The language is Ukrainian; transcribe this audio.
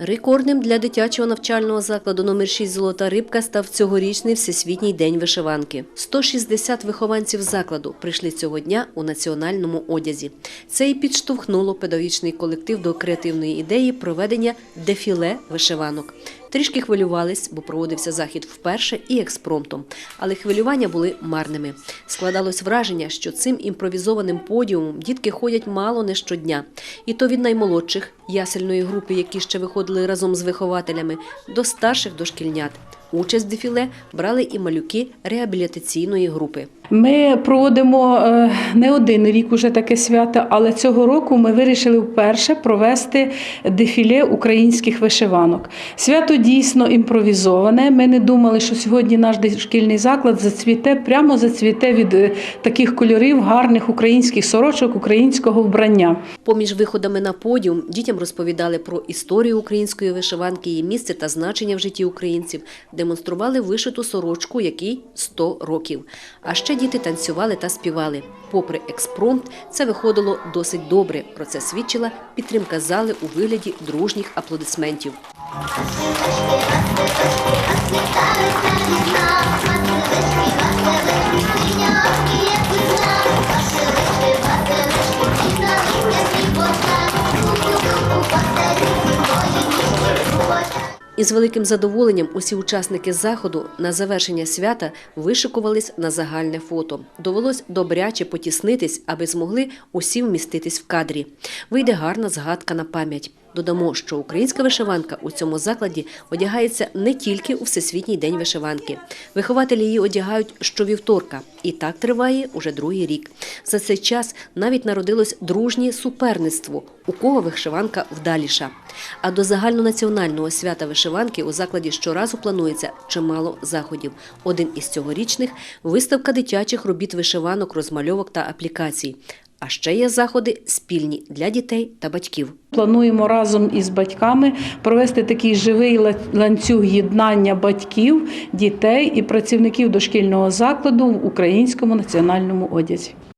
Рекордним для дитячого навчального закладу номер 6 Золота рибка став цьогорічний Всесвітній день вишиванки. 160 вихованців закладу прийшли цього дня у національному одязі. Це і підштовхнуло педагогічний колектив до креативної ідеї проведення дефіле вишиванок. Трішки хвилювались, бо проводився захід вперше і експромтом. Але хвилювання були марними. Складалось враження, що цим імпровізованим подіумом дітки ходять мало не щодня. І то від наймолодших ясельної групи, які ще виходили разом з вихователями, до старших дошкільнят. Участь в дефіле брали і малюки реабілітаційної групи. Ми проводимо е, не один рік уже таке свято, але цього року ми вирішили вперше провести дефіле українських вишиванок. Свято дійсно імпровізоване. Ми не думали, що сьогодні наш дошкільний заклад зацвіте, прямо зацвіте від е, таких кольорів гарних українських сорочок, українського вбрання. Поміж виходами на подіум дітям розповідали про історію української вишиванки, її місце та значення в житті українців, демонстрували вишиту сорочку, якій 100 років. А ще діти танцювали та співали. Попри експромт, це виходило досить добре. Про це свідчила підтримка зали у вигляді дружніх аплодисментів. Із великим задоволенням усі учасники заходу на завершення свята вишикувались на загальне фото. Довелось добряче потіснитись, аби змогли усі вміститись в кадрі. Вийде гарна згадка на пам'ять. Додамо, що українська вишиванка у цьому закладі одягається не тільки у Всесвітній день вишиванки. Вихователі її одягають щовівторка. І так триває уже другий рік. За цей час навіть народилось дружнє суперництво, у кого вишиванка вдаліша. А до загальнонаціонального свята вишиванки у закладі щоразу планується чимало заходів. Один із цьогорічних – виставка дитячих робіт вишиванок, розмальовок та аплікацій. А ще є заходи спільні для дітей та батьків. Плануємо разом із батьками провести такий живий ланцюг єднання батьків, дітей і працівників дошкільного закладу в українському національному одязі.